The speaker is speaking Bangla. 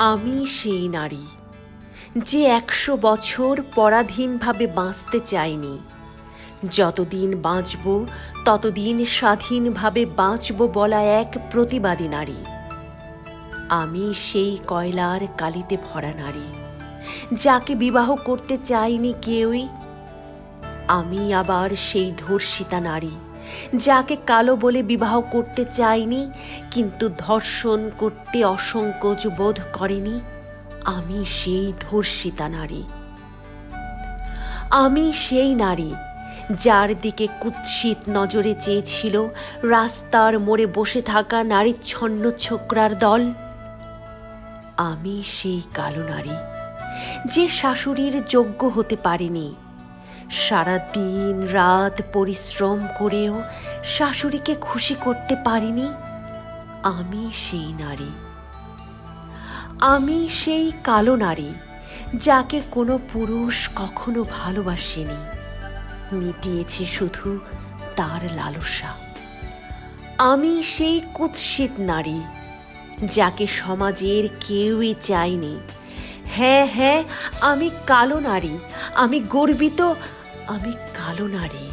আমি সেই নারী যে একশো বছর পরাধীনভাবে বাঁচতে চাইনি যতদিন বাঁচব, ততদিন স্বাধীনভাবে বাঁচব বলা এক প্রতিবাদী নারী। আমি সেই কয়লার কালিতে ভরা নারী, যাকে বিবাহ করতে চাইনি কেউই। আমি আবার সেই ধর্ষিতা নারী যাকে কালো বলে বিবাহ করতে চাইনি কিন্তু ধর্ষণ করতে অসংকোচ বোধ করেনি, আমি সেই ধর্ষিতা নারী। আমি সেই নারী যার দিকে কুৎসিত নজরে চেয়েছিল রাস্তার মোড়ে বসে থাকা নারীর ছন্ন ছোকরার দল। আমি সেই কালো নারী যে শাশুড়ির যোগ্য হতে পারেনি সারা দিন রাত পরিশ্রম করেও শাশুড়িকে খুশি করতে পারিনি। আমি সেই নারী। আমি সেই কালো নারী যাকে কোনো পুরুষ কখনো ভালোবাসেনি। মিটিয়েছে শুধু তার লালসা। আমি সেই কুৎসিত নারী যাকে সমাজের কেউই চায়নি। হ্যাঁ হ্যাঁ আমি কালো নারী, আমি গর্বিত আমি কালো নারী।